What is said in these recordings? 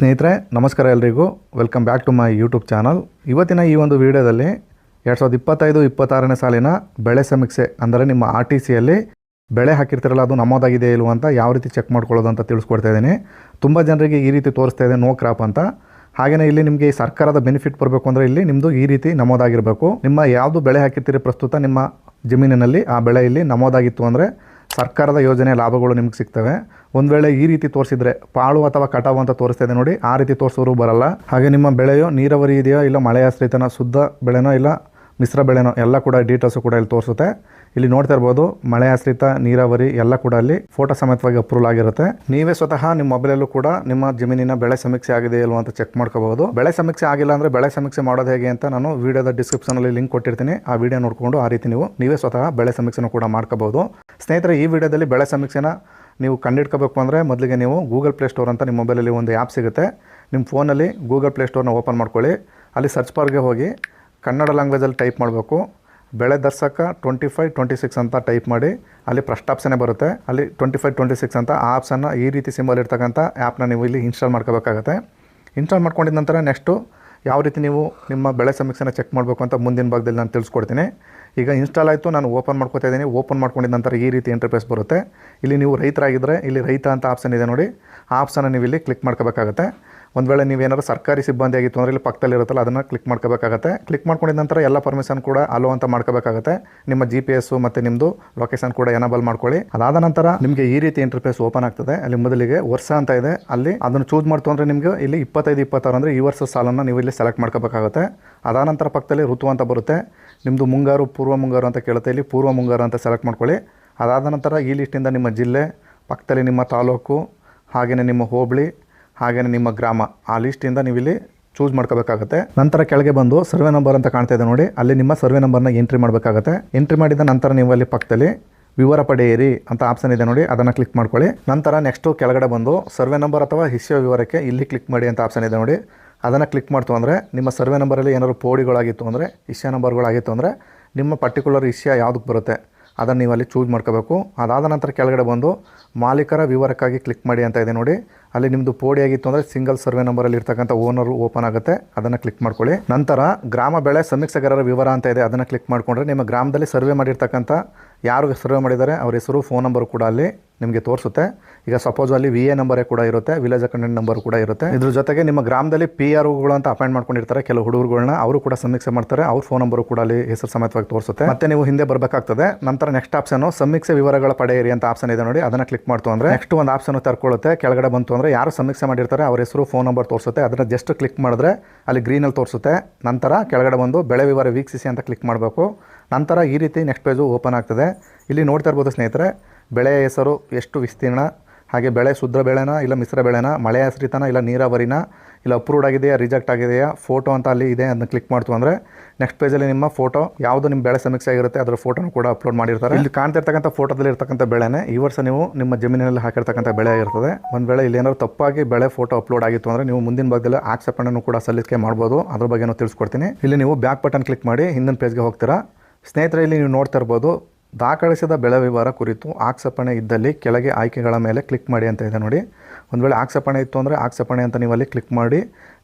ಸ್ನೇಹಿತರೆ, ನಮಸ್ಕಾರ ಎಲ್ರಿಗೂ. Welcome back to my YouTube channel ಇವತ್ತಿನ ಈ ಒಂದು ವಿಡಿಯೋದಲ್ಲಿ ಎರಡು ಸಾವಿರದ ಇಪ್ಪತ್ತೈದು, ಇಪ್ಪತ್ತಾರನೇ ಸಾಲಿನ ಬೆಳೆ ಸಮೀಕ್ಷೆ, ಅಂದರೆ ನಿಮ್ಮ ಆರ್ ಟಿ ಸಿಯಲ್ಲಿ ಬೆಳೆ ಹಾಕಿರ್ತೀರಲ್ಲ, ಅದು ನಮ್ಮದಾಗಿದೆ ಇಲ್ವ ಅಂತ ಯಾವ ರೀತಿ ಚೆಕ್ ಮಾಡ್ಕೊಳ್ಳೋದು ಅಂತ ತಿಳಿಸ್ಕೊಡ್ತಾ ಇದ್ದೀನಿ. ತುಂಬ ಜನರಿಗೆ ಈ ರೀತಿ ತೋರಿಸ್ತಾ ಇದೆ ನೋ ಕ್ರಾಪ್ ಅಂತ. ಹಾಗೆಯೇ ಇಲ್ಲಿ ನಿಮಗೆ ಸರ್ಕಾರದ ಬೆನಿಫಿಟ್ ಬರಬೇಕು ಅಂದರೆ ಇಲ್ಲಿ ನಿಮ್ಮದು ಈ ರೀತಿ ನಮೋದಾಗಿರಬೇಕು ನಿಮ್ಮ ಯಾವುದು ಬೆಳೆ ಹಾಕಿರ್ತೀರಿ ಪ್ರಸ್ತುತ ನಿಮ್ಮ ಜಮೀನಿನಲ್ಲಿ, ಆ ಬೆಳೆ ಇಲ್ಲಿ ನಮೋದಾಗಿತ್ತು ಅಂದರೆ ಸರ್ಕಾರದ ಯೋಜನೆ ಲಾಭಗಳು ನಿಮಗೆ ಸಿಗ್ತವೆ. ಒಂದು ವೇಳೆ ಈ ರೀತಿ ತೋರಿಸಿದ್ರೆ ಪಾಳು ಅಥವಾ ಕಟಾವು ಅಂತ ತೋರಿಸ್ತಾ ಇದೆ ನೋಡಿ, ಆ ರೀತಿ ತೋರಿಸೋರು ಬರಲ್ಲ. ಹಾಗೆ ನಿಮ್ಮ ಬೆಳೆಯೋ ನೀರಾವರಿ ಇದೆಯೋ ಇಲ್ಲ ಮಳೆಯಾಶ್ರಿತನ ಶುದ್ಧ ಬೆಳೆನೋ ಇಲ್ಲ ಮಿಶ್ರ ಬೆಳೆನೋ ಎಲ್ಲ ಕೂಡ ಡೀಟೇಲ್ಸು ಕೂಡ ಇಲ್ಲಿ ತೋರಿಸುತ್ತೆ. ಇಲ್ಲಿ ನೋಡ್ತಾ ಇರ್ಬೋದು, ಮಳೆ ಆಶ್ರಿತ, ನೀರಾವರಿ ಎಲ್ಲ ಕೂಡ ಅಲ್ಲಿ ಫೋಟೋ ಸಮೇತವಾಗಿ ಅಪ್ರೂವಲ್ ಆಗಿರುತ್ತೆ. ನೀವೇ ಸ್ವತಃ ನಿಮ್ಮ ಮೊಬೈಲಲ್ಲೂ ಕೂಡ ನಿಮ್ಮ ಜಮೀನಿನ ಬೆಳೆ ಸಮೀಕ್ಷೆ ಆಗಿದೆ ಇಲ್ವ ಅಂತ ಚೆಕ್ ಮಾಡ್ಕೋಬಹುದು. ಬೆಳೆ ಸಮೀಕ್ಷೆ ಆಗಿಲ್ಲ ಅಂದರೆ ಬೆಳೆ ಸಮೀಕ್ಷೆ ಮಾಡೋದು ಹೇಗೆ ಅಂತ ನಾನು ವಿಡಿಯೋದ ಡಿಸ್ಕ್ರಿಪ್ಷನಲ್ಲಿ ಲಿಂಕ್ ಕೊಟ್ಟಿರ್ತೀನಿ. ಆ ವಿಡಿಯೋ ನೋಡಿಕೊಂಡು ಆ ರೀತಿ ನೀವು ನೀವೇ ಸ್ವತಃ ಬೆಳೆ ಸಮೀಕ್ಷೆನೂ ಕೂಡ ಮಾಡ್ಕೋಬಹುದು. ಸ್ನೇಹಿತರೆ, ಈ ವಿಡಿಯೋದಲ್ಲಿ ಬೆಳೆ ಸಮೀಕ್ಷೆನ ನೀವು ಕಂಡಿಡ್ಕೋಬೇಕು ಅಂದರೆ ಮೊದಲಿಗೆ ನೀವು ಗೂಗಲ್ ಪ್ಲೇ ಸ್ಟೋರ್ ಅಂತ ನಿಮ್ಮ ಮೊಬೈಲಲ್ಲಿ ಒಂದು ಆ್ಯಪ್ ಸಿಗುತ್ತೆ. ನಿಮ್ಮ ಫೋನಲ್ಲಿ ಗೂಗಲ್ ಪ್ಲೇ ಸ್ಟೋರ್ನ ಓಪನ್ ಮಾಡ್ಕೊಳ್ಳಿ. ಅಲ್ಲಿ ಸರ್ಚ್ ಬಾರ್ಗೆ ಹೋಗಿ ಕನ್ನಡ ಲ್ಯಾಂಗ್ವೇಜಲ್ಲಿ ಟೈಪ್ ಮಾಡಬೇಕು. ಬೆಳೆ ದರ್ಶಕ ಟ್ವೆಂಟಿ ಫೈವ್ ಟ್ವೆಂಟಿ ಸಿಕ್ಸ್ ಅಂತ ಟೈಪ್ ಮಾಡಿ ಅಲ್ಲಿ ಫಸ್ಟ್ ಆಪ್ಷನ್ನೇ ಬರುತ್ತೆ. ಅಲ್ಲಿ ಟ್ವೆಂಟಿ ಫೈವ್ ಟ್ವೆಂಟಿ ಸಿಕ್ಸ್ ಅಂತ ಆ ಈ ರೀತಿ ಸಿಂಬಲ್ ಇರ್ತಕ್ಕಂಥ ಆ್ಯಪ್ನ ನೀವು ಇಲ್ಲಿ ಇನ್ಸ್ಟಾಲ್ ಮಾಡ್ಕೋಬೇಕಾಗತ್ತೆ. ಇನ್ಸ್ಟಾಲ್ ಮಾಡ್ಕೊಂಡಿದ ನಂತರ ನೆಕ್ಸ್ಟು ಯಾವ ರೀತಿ ನೀವು ನಿಮ್ಮ ಬೆಳೆ ಸಮೀಕ್ಷೆನ ಚೆಕ್ ಮಾಡಬೇಕು ಅಂತ ಮುಂದಿನ ಭಾಗದಲ್ಲಿ ನಾನು ತಿಳಿಸ್ಕೊಡ್ತೀನಿ. ಈಗ ಇನ್ಸ್ಟಾಲ್ ಆಯಿತು, ನಾನು ಓಪನ್ ಮಾಡ್ಕೊತಾ ಇದ್ದೀನಿ. ಓಪನ್ ಮಾಡ್ಕೊಂಡಿದ್ದ ನಂತರ ಈ ರೀತಿ ಇಂಟರ್ಫೇಸ್ ಬರುತ್ತೆ. ಇಲ್ಲಿ ನೀವು ರೈತರಾಗಿದ್ದರೆ ಇಲ್ಲಿ ರೈತ ಅಂತ ಆಪ್ಷನ್ ಇದೆ ನೋಡಿ. ಆ ಆಪ್ಷನ್ನ ನೀವು ಇಲ್ಲಿ ಕ್ಲಿಕ್ ಮಾಡ್ಕೋಬೇಕಾಗತ್ತೆ. ಒಂದು ವೇಳೆ ನೀವೇನಾದ್ರು ಸರ್ಕಾರಿ ಸಿಬ್ಬಂದಿ ಆಗಿತ್ತು ಅಂದರೆ ಇಲ್ಲಿ ಪಕ್ಕದಲ್ಲಿ ಇರುತ್ತಲ್ಲ, ಅದನ್ನು ಕ್ಲಿಕ್ ಮಾಡ್ಕೋಬೇಕಾಗತ್ತೆ. ಕ್ಲಿಕ್ ಮಾಡ್ಕೊಂಡಿದ ನಂತರ ಎಲ್ಲ ಪರ್ಮಿಷನ್ ಕೂಡ ಅಲೋ ಅಂತ ಮಾಡ್ಕೋಬೇಕಾಗತ್ತೆ. ನಿಮ್ಮ ಜಿ ಪಿ ಎಸ್ಸು ಮತ್ತು ನಿಮ್ಮದು ಲೊಕೇಶನ್ ಕೂಡ ಎನಬಲ್ ಮಾಡ್ಕೊಳ್ಳಿ. ಅದಾದ ನಂತರ ನಿಮಗೆ ಈ ರೀತಿ ಇಂಟರ್ಫೇಸ್ ಓಪನ್ ಆಗ್ತದೆ. ಅಲ್ಲಿ ಮೊದಲಿಗೆ ವರ್ಷ ಅಂತ ಇದೆ. ಅಲ್ಲಿ ಅದನ್ನು ಚೂಸ್ ಮಾಡ್ತು ಅಂದರೆ ನಿಮಗೆ ಇಲ್ಲಿ ಇಪ್ಪತ್ತೈದು, ಇಪ್ಪತ್ತಾರು ಅಂದರೆ ಈ ವರ್ಷದ ಸಾಲನ್ನು ನೀವು ಇಲ್ಲಿ ಸೆಲೆಕ್ಟ್ ಮಾಡ್ಕೋಬೇಕಾಗುತ್ತೆ. ಅದಾದ ನಂತರ ಪಕ್ಕದಲ್ಲಿ ಋತು ಅಂತ ಬರುತ್ತೆ. ನಿಮ್ಮದು ಮುಂಗಾರು, ಪೂರ್ವ ಮುಂಗಾರು ಅಂತ ಕೇಳುತ್ತೆ. ಇಲ್ಲಿ ಪೂರ್ವ ಮುಂಗಾರು ಅಂತ ಸೆಲೆಕ್ಟ್ ಮಾಡ್ಕೊಳ್ಳಿ. ಅದಾದ ನಂತರ ಈ ಲಿಸ್ಟಿಂದ ನಿಮ್ಮ ಜಿಲ್ಲೆ, ಪಕ್ಕದಲ್ಲಿ ನಿಮ್ಮ ತಾಲೂಕು ಹಾಗೆಯೇ ನಿಮ್ಮ ಹೋಬಳಿ ಹಾಗೆಯೇ ನಿಮ್ಮ ಗ್ರಾಮ. ಆ ಲಿಸ್ಟಿಂದ ನೀವು ಇಲ್ಲಿ ಚೂಸ್ ಮಾಡ್ಕೋಬೇಕಾಗುತ್ತೆ. ನಂತರ ಕೆಳಗೆ ಬಂದು ಸರ್ವೆ ನಂಬರ್ ಅಂತ ಕಾಣ್ತಾ ಇದೆ ನೋಡಿ. ಅಲ್ಲಿ ನಿಮ್ಮ ಸರ್ವೆ ನಂಬರ್ನ ಎಂಟ್ರಿ ಮಾಡಬೇಕಾಗುತ್ತೆ. ಎಂಟ್ರಿ ಮಾಡಿದ ನಂತರ ನೀವು ಅಲ್ಲಿ ಪಕ್ಕದಲ್ಲಿ ವಿವರ ಪಡೆಯಿರಿ ಅಂತ ಆಪ್ಷನ್ ಇದೆ ನೋಡಿ. ಅದನ್ನು ಕ್ಲಿಕ್ ಮಾಡ್ಕೊಳ್ಳಿ. ನಂತರ ನೆಕ್ಸ್ಟು ಕೆಳಗಡೆ ಬಂದು ಸರ್ವೆ ನಂಬರ್ ಅಥವಾ ಹಿಸ್ಯ ವಿವರಕ್ಕೆ ಇಲ್ಲಿ ಕ್ಲಿಕ್ ಮಾಡಿ ಅಂತ ಆಪ್ಷನ್ ಇದೆ ನೋಡಿ. ಅದನ್ನು ಕ್ಲಿಕ್ ಮಾಡ್ತು ಅಂದರೆ ನಿಮ್ಮ ಸರ್ವೆ ನಂಬರಲ್ಲಿ ಏನಾದರೂ ಪೋಡಿಗಳಾಗಿತ್ತು ಅಂದರೆ ಇಷ್ಯ ನಂಬರ್ಗಳಾಗಿತ್ತು ಅಂದರೆ, ನಿಮ್ಮ ಪರ್ಟಿಕ್ಯುಲರ್ ಇಷ್ಯ ಯಾವುದಕ್ಕೆ ಬರುತ್ತೆ ಅದನ್ನು ನೀವು ಅಲ್ಲಿ ಚೂಸ್ ಮಾಡ್ಕೋಬೇಕು. ಅದಾದ ನಂತರ ಕೆಳಗಡೆ ಬಂದು ಮಾಲೀಕರ ವಿವರಕ್ಕಾಗಿ ಕ್ಲಿಕ್ ಮಾಡಿ ಅಂತ ಇದೆ ನೋಡಿ. ಅಲ್ಲಿ ನಿಮ್ಮದು ಪೋಡಿ ಆಗಿತ್ತು ಅಂದರೆ ಸಿಂಗಲ್ ಸರ್ವೆ ನಂಬರಲ್ಲಿ ಇರ್ತಕ್ಕಂಥ ಓನರು ಓಪನ್ ಆಗುತ್ತೆ. ಅದನ್ನು ಕ್ಲಿಕ್ ಮಾಡ್ಕೊಳ್ಳಿ. ನಂತರ ಗ್ರಾಮ ಬೆಳೆ ಸಮೀಕ್ಷೆಗಾರರ ವಿವರ ಅಂತ ಇದೆ. ಅದನ್ನು ಕ್ಲಿಕ್ ಮಾಡಿಕೊಂಡ್ರೆ ನಿಮ್ಮ ಗ್ರಾಮದಲ್ಲಿ ಸರ್ವೆ ಮಾಡಿರ್ತಕ್ಕಂಥ ಯಾರು ಸರ್ವೆ ಮಾಡಿದ್ದಾರೆ, ಅವ್ರ ಹೆಸರು ಫೋನ್ ನಂಬರ್ ಕೂಡ ಅಲ್ಲಿ ನಿಮಗೆ ತೋರಿಸುತ್ತೆ. ಈಗ ಸಪೋಸ್ ಅಲ್ಲಿ ವಿ ಎ ನಂಬರೇ ಕೂಡ ಇರುತ್ತೆ ವಿಲೇಜ್ ಅಕೌಂಟೆಂಟ್ ನಂಬರ್ ಕೂಡ ಇರುತ್ತೆ. ಇದ್ರ ಜೊತೆಗೆ ನಿಮ್ಮ ಗ್ರಾಮದಲ್ಲಿ ಪಿ ಆರ್ ಒಗಳು ಅಂತ ಅಪಾಯಿಂಟ್ ಮಾಡ್ಕೊಂಡಿರ್ತಾರೆ. ಕೆಲವು ಹುಡುಗರುಗಳನ್ನ ಅವರು ಕೂಡ ಸಮೀಕ್ಷೆ ಮಾಡ್ತಾರೆ. ಅವ್ರ ಫೋನ್ ನಂಬರು ಕೂಡ ಅಲ್ಲಿ ಹೆಸರು ಸಮೇತವಾಗಿ ತೋರಿಸುತ್ತೆ. ಮತ್ತೆ ನೀವು ಹಿಂದೆ ಬರಬೇಕಾಗ್ತದೆ. ನಂತರ ನೆಕ್ಸ್ಟ್ ಆಪ್ಷನ್ ಸಮೀಕ್ಷೆ ವಿವರಗಳ ಪಡೆಯಿರಿ ಅಂತ ಆಪ್ಷನ್ ಇದೆ ನೋಡಿ. ಅದನ್ನ ಕ್ಲಿಕ್ ಮಾಡ್ತು ಅಂದರೆ ನೆಕ್ಸ್ಟ್ ಒಂದು ಆಪ್ಷನ್ ತರ್ಕೊಳ್ಳುತ್ತೆ. ಕೆಳಗಡೆ ಬಂತು ಅಂದರೆ ಯಾರು ಸಮೀಕ್ಷೆ ಮಾಡಿರ್ತಾರೆ ಅವ್ರ ಹೆಸರು ಫೋನ್ ನಂಬರ್ ತೋರಿಸುತ್ತೆ. ಅದನ್ನು ಜಸ್ಟ್ ಕ್ಲಿಕ್ ಮಾಡಿದ್ರೆ ಅಲ್ಲಿ ಗ್ರೀನಲ್ಲಿ ತೋರಿಸುತ್ತೆ. ನಂತರ ಕೆಳಗಡೆ ಬಂದು ಬೆಳೆ ವಿವರ ವೀಕ್ಷಿಸಿ ಅಂತ ಕ್ಲಿಕ್ ಮಾಡಬೇಕು. ನಂತರ ಈ ರೀತಿ ನೆಕ್ಸ್ಟ್ ಪೇಜು ಓಪನ್ ಆಗ್ತದೆ. ಇಲ್ಲಿ ನೋಡ್ತಾ ಇರ್ಬೋದು ಸ್ನೇಹಿತರೆ ಬೆಳೆಯ ಹೆಸರು ಎಷ್ಟು ವಿಸ್ತೀರ್ಣ ಹಾಗೆ ಬೆಳೆ ಶುದ್ಧ ಬೆಳೆನ ಇಲ್ಲ ಮಿಶ್ರ ಬೆಳೆನ ಮಳೆ ಆಶ್ರಿತನ ಇಲ್ಲ ನೀರಾವರಿನ, ಇಲ್ಲ ಅಪ್ರೂವ್ಡ್ ಆಗಿದೆಯಾ ರಿಜೆಕ್ಟ್ ಆಗಿದೆಯಾ, ಫೋಟೋ ಅಂತ ಅಲ್ಲಿ ಇದೆ ಅದನ್ನ ಕ್ಲಿಕ್ ಮಾಡ್ತು ಅಂದರೆ ನೆಕ್ಸ್ಟ್ ಪೇಜಲ್ಲಿ ನಿಮ್ಮ ಫೋಟೋ, ಯಾವುದು ನಿಮ್ಮ ಬೆಳೆ ಸಮೀಕ್ಷೆ ಆಗಿರುತ್ತೆ ಅದರ ಫೋಟೋನ ಕೂಡ ಅಪ್ಲೋಡ್ ಮಾಡಿರ್ತಾರೆ. ಇಲ್ಲಿ ಕಾಣ್ತಿರ್ತಕ್ಕಂಥ ಫೋಟೋದಲ್ಲಿ ಇರ್ತಕ್ಕಂಥ ಬೆಳೆನೇ ಈ ವರ್ಷ ನೀವು ನಿಮ್ಮ ಜಮೀನಿನಲ್ಲಿ ಹಾಕಿರ್ತಕ್ಕಂಥ ಬೆಳೆ ಆಗಿರ್ತದೆ. ಒಂದು ವೇಳೆ ಇಲ್ಲಿ ಏನಾದ್ರು ತಪ್ಪಾಗಿ ಬೆಳೆ ಫೋಟೋ ಅಪ್ಲೋಡ್ ಆಗಿತ್ತು ಅಂದರೆ ನೀವು ಮುಂದಿನ ಭಾಗದಲ್ಲಿ ಆಕ್ಷೇಪಣೆಯನ್ನು ಕೂಡ ಸಲ್ಲಿಕೆ ಮಾಡ್ಬೋದು. ಅದ್ರ ಬಗ್ಗೆನೂ ತಿಳಿಸ್ಕೊಡ್ತೀನಿ. ಇಲ್ಲಿ ನೀವು ಬ್ಯಾಕ್ ಬಟನ್ ಕ್ಲಿಕ್ ಮಾಡಿ ಹಿಂದಿನ ಪೇಜ್ಗೆ ಹೋಗ್ತೀರಾ. ಸ್ನೇಹಿತರೆ, ಇಲ್ಲಿ ನೀವು ನೋಡ್ತಾ ಇರ್ಬೋದು ದಾಖಲಿಸಿದ ಬೆಳೆ ವಿವರ ಕುರಿತು ಆಕ್ಷೇಪಣೆ ಇದ್ದಲ್ಲಿ ಕೆಳಗೆ ಆಯ್ಕೆಗಳ ಮೇಲೆ ಕ್ಲಿಕ್ ಮಾಡಿ ಅಂತ ಇದೆ ನೋಡಿ. ಒಂದು ವೇಳೆ ಆಕ್ಷೇಪಣೆ ಇತ್ತು ಅಂದರೆ ಆಕ್ಷೇಪಣೆ ಅಂತ ನೀವು ಅಲ್ಲಿ ಕ್ಲಿಕ್ ಮಾಡಿ,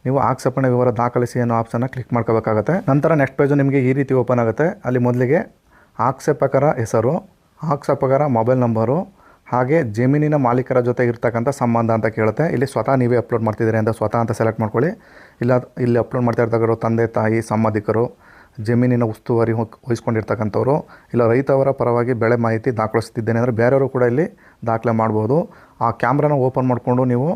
ನೀವು ಆಕ್ಷೇಪಣೆ ವಿವರ ದಾಖಲಿಸಿ ಅನ್ನೋ ಆಪ್ಷನ್ನ ಕ್ಲಿಕ್ ಮಾಡ್ಕೋಬೇಕಾಗತ್ತೆ. ನಂತರ ನೆಕ್ಸ್ಟ್ ಪೇಜು ನಿಮಗೆ ಈ ರೀತಿ ಓಪನ್ ಆಗುತ್ತೆ. ಅಲ್ಲಿ ಮೊದಲಿಗೆ ಆಕ್ಷೇಪಕರ ಹೆಸರು, ಆಕ್ಷೇಪಕರ ಮೊಬೈಲ್ ನಂಬರು ಹಾಗೆ ಜಮೀನಿನ ಮಾಲೀಕರ ಜೊತೆ ಇರ್ತಕ್ಕಂಥ ಸಂಬಂಧ ಅಂತ ಕೇಳುತ್ತೆ. ಇಲ್ಲಿ ಸ್ವತಃ ನೀವೇ ಅಪ್ಲೋಡ್ ಮಾಡ್ತಿದ್ದೀರಿ ಅಂತ ಸ್ವತಃ ಅಂತ ಸೆಲೆಕ್ಟ್ ಮಾಡ್ಕೊಳ್ಳಿ. ಇಲ್ಲ, ಇಲ್ಲಿ ಅಪ್ಲೋಡ್ ಮಾಡ್ತಾ ಇರ್ತಕ್ಕಂಥ ತಂದೆ, ತಾಯಿ, ಸಂಬಂಧಿಕರು ಜಮೀನಿನ ಉಸ್ತುವಾರಿ ವಹಿಸ್ಕೊಂಡಿರ್ತಕ್ಕಂಥವ್ರು, ಇಲ್ಲ ರೈತವರ ಪರವಾಗಿ ಬೆಳೆ ಮಾಹಿತಿ ದಾಖಲಿಸ್ತಿದ್ದೇನೆ ಅಂದರೆ ಬೇರೆಯವರು ಕೂಡ ಇಲ್ಲಿ ದಾಖಲೆ ಮಾಡ್ಬೋದು. ಆ ಕ್ಯಾಮ್ರಾನ ಓಪನ್ ಮಾಡಿಕೊಂಡು ನೀವು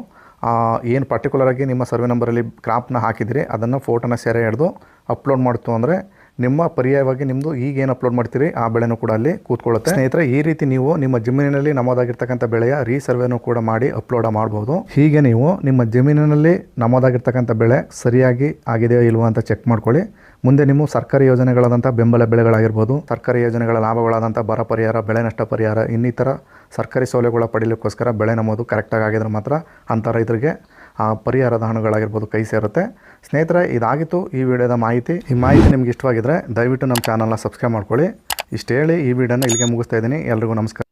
ಏನು ಪರ್ಟಿಕ್ಯುಲರಾಗಿ ನಿಮ್ಮ ಸರ್ವೆ ನಂಬರಲ್ಲಿ ಕ್ರಾಪ್ನ ಹಾಕಿದಿರಿ ಅದನ್ನು ಫೋಟೋನ ಸೆರೆ ಹಿಡಿದು ಅಪ್ಲೋಡ್ ಮಾಡ್ತು ಅಂದರೆ ನಿಮ್ಮ ಪರ್ಯಾಯವಾಗಿ ನಿಮ್ಮದು ಈಗ ಏನು ಅಪ್ಲೋಡ್ ಮಾಡ್ತೀರಿ, ಆ ಬೆಳೆನೂ ಕೂಡ ಅಲ್ಲಿ ಕೂತ್ಕೊಳ್ಳುತ್ತೆ. ಸ್ನೇಹಿತರೆ, ಈ ರೀತಿ ನೀವು ನಿಮ್ಮ ಜಮೀನಿನಲ್ಲಿ ನಮೂದಾಗಿರ್ತಕ್ಕಂಥ ಬೆಳೆಯ ರೀಸರ್ವೆನೂ ಕೂಡ ಮಾಡಿ ಅಪ್ಲೋಡ್ ಮಾಡ್ಬೋದು. ಹೀಗೆ ನೀವು ನಿಮ್ಮ ಜಮೀನಿನಲ್ಲಿ ನಮೂದಾಗಿರ್ತಕ್ಕಂಥ ಬೆಳೆ ಸರಿಯಾಗಿ ಆಗಿದೆಯೋ ಇಲ್ವೋ ಅಂತ ಚೆಕ್ ಮಾಡ್ಕೊಳ್ಳಿ. ಮುಂದೆ ನಿಮ್ಮ ಸರ್ಕಾರಿ ಯೋಜನೆಗಳಾದಂಥ ಬೆಂಬಲ ಬೆಳೆಗಳಾಗಿರ್ಬೋದು, ಸರ್ಕಾರಿ ಯೋಜನೆಗಳ ಲಾಭಗಳಾದಂಥ ಬರ ಪರಿಹಾರ, ಬೆಳೆ ನಷ್ಟ ಪರಿಹಾರ, ಇನ್ನಿತರ ಸರ್ಕಾರಿ ಸೌಲಭ್ಯಗಳ ಪಡೀಲಿಕ್ಕೋಸ್ಕರ ಬೆಳೆ ನಮೂದು ಕರೆಕ್ಟಾಗಿ ಆಗಿದ್ರೆ ಮಾತ್ರ ಅಂಥ ರೈತರಿಗೆ ಆ ಪರಿಹಾರದ ಹಣಗಳಾಗಿರ್ಬೋದು ಕೈ ಸೇರುತ್ತೆ. ಸ್ನೇಹಿತರೆ, ಇದಾಗಿತ್ತು ಈ ವಿಡಿಯೋದ ಮಾಹಿತಿ. ಈ ಮಾಹಿತಿ ನಿಮ್ಗೆ ಇಷ್ಟವಾಗಿದ್ದರೆ ದಯವಿಟ್ಟು ನಮ್ಮ ಚಾನಲ್ನ ಸಬ್ಸ್ಕ್ರೈಬ್ ಮಾಡ್ಕೊಳ್ಳಿ. ಇಷ್ಟು ಹೇಳಿ ಈ ವಿಡಿಯೋನ ಇಲ್ಲಿಗೆ ಮುಗಿಸ್ತಾ ಇದ್ದೀನಿ. ಎಲ್ರಿಗೂ ನಮಸ್ಕಾರ.